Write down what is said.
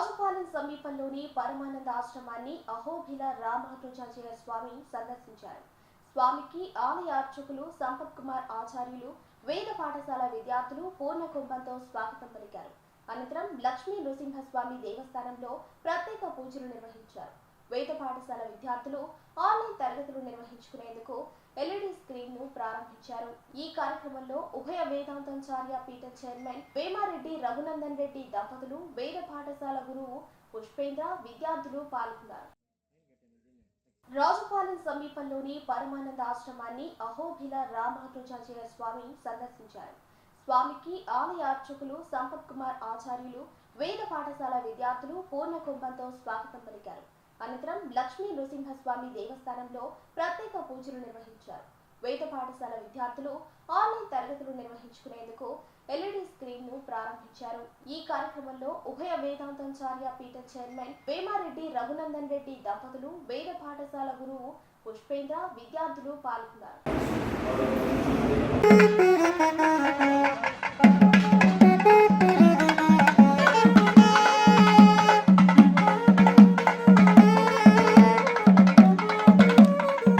రాజుపాలెం సమీపంలోని పరమానంద ఆశ్రమాన్ని అహోభిల రామానుజాచార్య స్వామి సందర్శించారు. స్వామికి ఆలయ అర్చకులు సంపత్ కుమార్ ఆచార్యులు వేద పాఠశాల విద్యార్థులు పూర్ణ కుంభంతో స్వాగతం పలికారు. అనంతరం లక్ష్మీ నృసింహస్వామి దేవస్థానంలో ప్రత్యేక పూజలు నిర్వహించారు. వేద పాఠశాల విద్యార్థులు ఆన్లైన్ తరగతులు నిర్వహించుకునేందుకు ఎల్ఈడి స్క్రీన్ను ప్రారంభించారు. ఈ కార్యక్రమంలో ఉభయ వేదాంతాచార్య పీఠ చైర్మన్ వేమారెడ్డి రఘునందన్ రెడ్డి దంపతులు వేద పాఠశాల గురువు పుష్పేంద్ర విద్యార్థులు పాల్గొన్నారు. రాజుపాలెం సమీపంలోని పరమానంద ఆశ్రమాన్ని అహోబిల రామానుజాచార్య స్వామి సందర్శించారు. స్వామికి ఆలయ అర్చకులు సంపత్ కుమార్ ఆచార్యులు వేద పాఠశాల విద్యార్థులు పూర్ణ కుంభంతో స్వాగతం పలికారు. అనంతరం లక్ష్మీ నృసింహస్వామి దేవస్థానంలో ప్రత్యేక పూజలు నిర్వహించారు. వేద పాఠశాల విద్యార్థులు ఆన్లైన్ తరగతులు నిర్వహించుకునేందుకు ఎల్ఈడి స్క్రీన్ను ప్రారంభించారు. ఈ కార్యక్రమంలో ఉభయ వేదాంతాచార్య పీఠ చైర్మన్ వేమారెడ్డి రఘునందన్ రెడ్డి దంపతులు వేద పాఠశాల గురువు పుష్పేంద్ర విద్యార్థులు పాల్గొన్నారు.